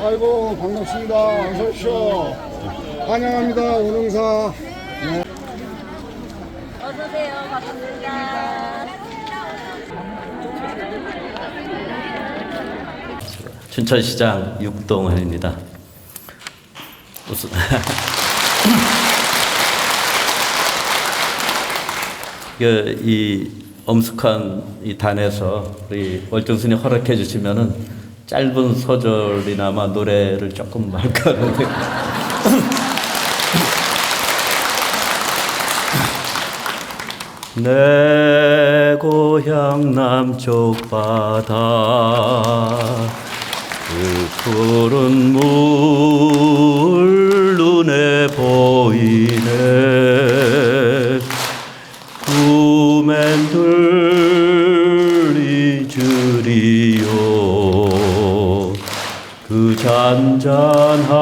아이고 반갑습니다. 어서 오십시오. 환영합니다. 오능사. 어서오세요. 반갑습니다. 춘천시장 육동현입니다. 우선 그, 이 엄숙한 이 단에서 우리 월정순이 허락해 주시면은 짧은 소절이나마 노래를 조금 할까 하는데 내 고향 남쪽 바다 그 푸른 물 눈에 보이네 잔잔한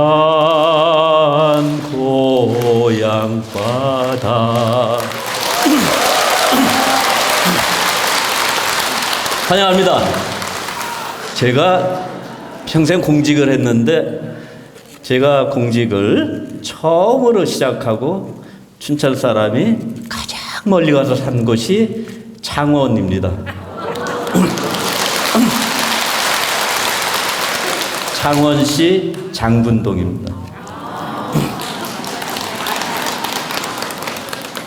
고향 바다 환영합니다. 제가 평생 공직을 했는데 제가 공직을 처음으로 시작하고 춘천 사람이 가장 멀리 가서 산 곳이 창원입니다. 창원시 장분동입니다.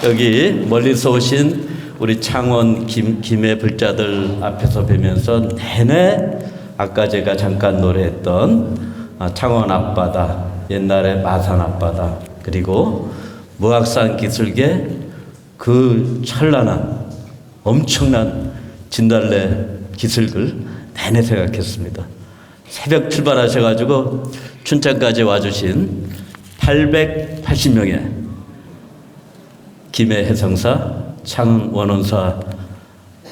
여기 멀리서 오신 우리 창원 김, 김해 불자들 앞에서 뵈면서 내내 아까 제가 잠깐 노래했던 아, 창원 앞바다, 옛날에 마산 앞바다, 그리고 무악산 기슭의 그 찬란한 엄청난 진달래 기슭을 내내 생각했습니다. 새벽 출발하셔가지고 춘천까지 와주신 880명의 김해 해성사, 창원원사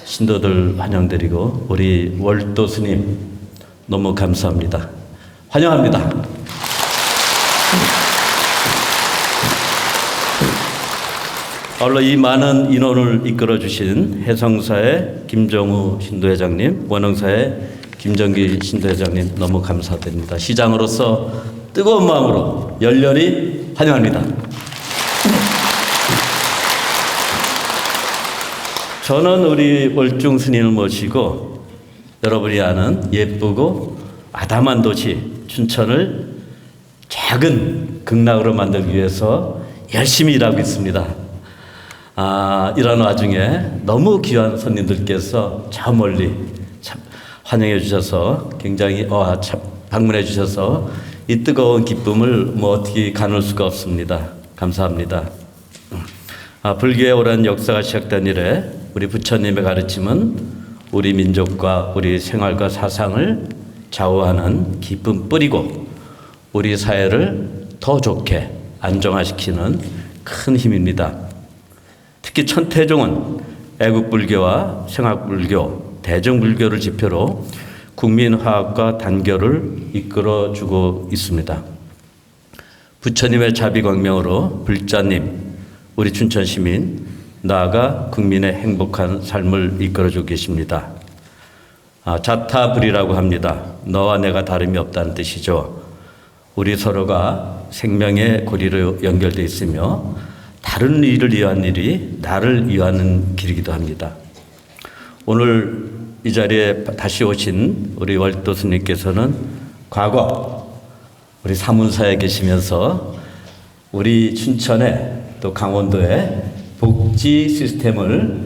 신도들 환영드리고 우리 월도 스님 너무 감사합니다. 환영합니다. 아울러 이 많은 인원을 이끌어 주신 해성사의 김정우 신도회장님, 원흥사의 김정기 신도회장님 너무 감사드립니다. 시장으로서 뜨거운 마음으로 열렬히 환영합니다. 저는 우리 월중 스님을 모시고 여러분이 아는 예쁘고 아담한 도시 춘천을 작은 극락으로 만들기 위해서 열심히 일하고 있습니다. 아, 이런 와중에 너무 귀한 손님들께서 저 멀리 참 환영해 주셔서 굉장히 어, 참 방문해 주셔서 이 뜨거운 기쁨을 뭐 어떻게 가눌 수가 없습니다. 감사합니다. 아, 불교의 오랜 역사가 시작된 이래 우리 부처님의 가르침은 우리 민족과 우리 생활과 사상을 좌우하는 깊은 뿌리고 우리 사회를 더 좋게 안정화시키는 큰 힘입니다. 특히 천태종은 애국불교와 생학불교, 대중불교를 지표로 국민화합과 단결을 이끌어주고 있습니다. 부처님의 자비광명으로 불자님, 우리 춘천 시민, 나아가 국민의 행복한 삶을 이끌어주고 계십니다. 아, 자타불이라고 합니다. 너와 내가 다름이 없다는 뜻이죠. 우리 서로가 생명의 고리로 연결되어 있으며 다른 일을 위한 일이 나를 위하는 길이기도 합니다. 오늘 이 자리에 다시 오신 우리 월도 스님께서는 과거 우리 사문사에 계시면서 우리 춘천에 또 강원도에 복지 시스템을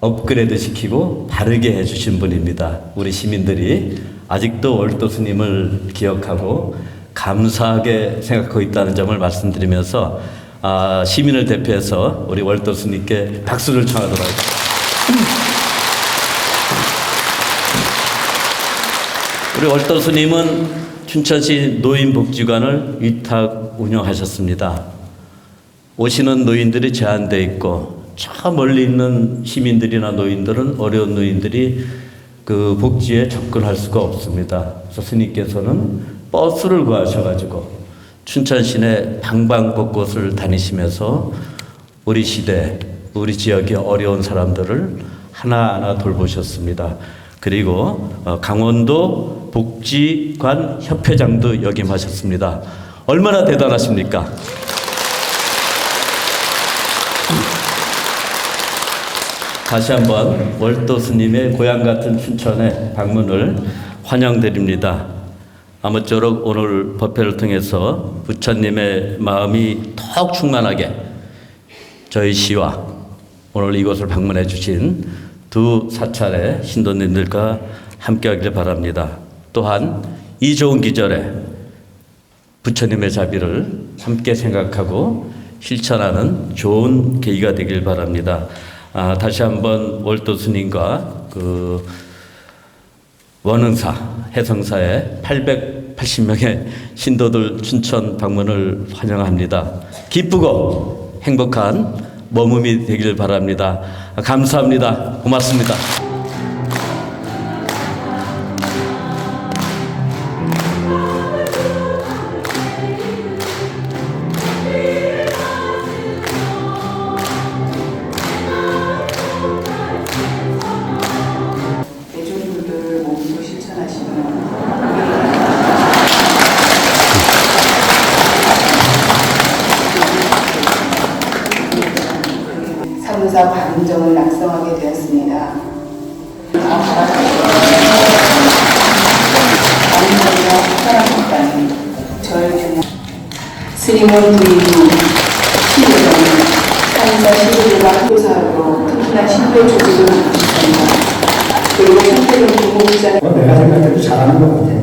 업그레이드 시키고 바르게 해주신 분입니다. 우리 시민들이 아직도 월도 스님을 기억하고 감사하게 생각하고 있다는 점을 말씀드리면서 아, 시민을 대표해서 우리 월도 스님께 박수를 청하도록 하겠습니다. 우리 월도 스님은 춘천시 노인복지관을 위탁 운영하셨습니다. 오시는 노인들이 제한돼 있고 저 멀리 있는 시민들이나 노인들은 어려운 노인들이 그 복지에 접근할 수가 없습니다. 그래서 스님께서는 버스를 구하셔가지고 춘천 시내 방방 곳곳을 다니시면서 우리 시대, 우리 지역의 어려운 사람들을 하나하나 돌보셨습니다. 그 그리고 어, 강원도 복지관 협회장도 역임하셨습니다. 얼마나 대단하십니까? 다시 한번 월도 스님의 고향 같은 춘천에 방문을 환영드립니다. 아무쪼록 오늘 법회를 통해서 부처님의 마음이 더욱 충만하게 저희 시와 오늘 이곳을 방문해 주신 두 사찰의 신도님들과 함께하길 바랍니다. 또한 이 좋은 기절에 부처님의 자비를 함께 생각하고 실천하는 좋은 계기가 되길 바랍니다. 아, 다시 한번 월도 스님과 그 원흥사 해성사의 880명의 신도들 춘천 방문을 환영합니다. 기쁘고 행복한 머금이 되길 바랍니다. 감사합니다. 고맙습니다. 사무사 방정을 낙성하게 되었습니다. 절 스님은 부인이 신도는 산사 신도들과 교사로 특히나 신도 조직을 만드셨습니다. 그리고 현대는 부모자 내가 생각해도 잘하는 것 같아.